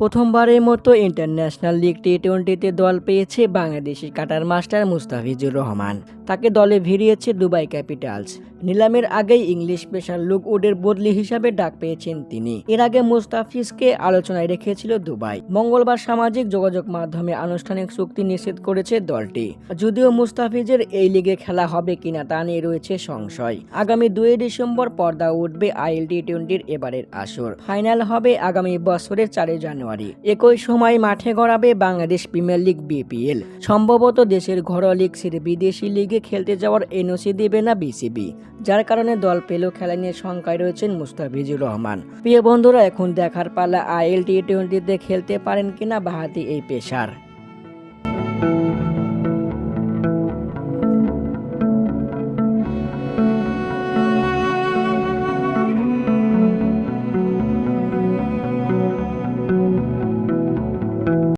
প্রথমবারের মতো international league T টোয়েন্টিতে দল পেয়েছে বাংলাদেশি কাটার মাস্টার মুস্তাফিজুর রহমান। তাকে দলে ভিড়িয়েছে দুবাই ক্যাপিটালস। নিলামের আগেই ইংলিশ পেশার লুক উডের বদলি হিসাবে ডাক পেয়েছেন তিনি। এর আগে মুস্তাফিজকে আলোচনায় রেখেছিল দুবাই। মঙ্গলবার সামাজিক যোগাযোগ মাধ্যমে আনুষ্ঠানিক চুক্তি নিশ্চিত করেছে দলটি। যদিও মুস্তাফিজের এই লিগে খেলা হবে কিনা তা নিয়ে রয়েছে সংশয়। আগামী দুই ডিসেম্বর পর্দা উঠবে আইএল টি টোয়েন্টির এবারের আসর। ফাইনাল হবে আগামী বছরের চারই জানুয়ারি। একই সময় মাঠে গড়াবে বাংলাদেশ প্রিমিয়ার লিগ বিপিএল। সম্ভবত দেশের ঘরোয়া লিগ ছেড়ে বিদেশি লিগে খেলতে যাওয়ার এনওসি দেবে না বিসিবি। যার কারণে দল পেলেও খেলা নিয়ে শঙ্কায় রয়েছেন মুস্তাফিজুর রহমান। প্রিয় বন্ধুরা, এখন দেখার পালা আইএল টি টোয়েন্টিতে খেলতে পারেন কিনা বাহাতি এই পেশার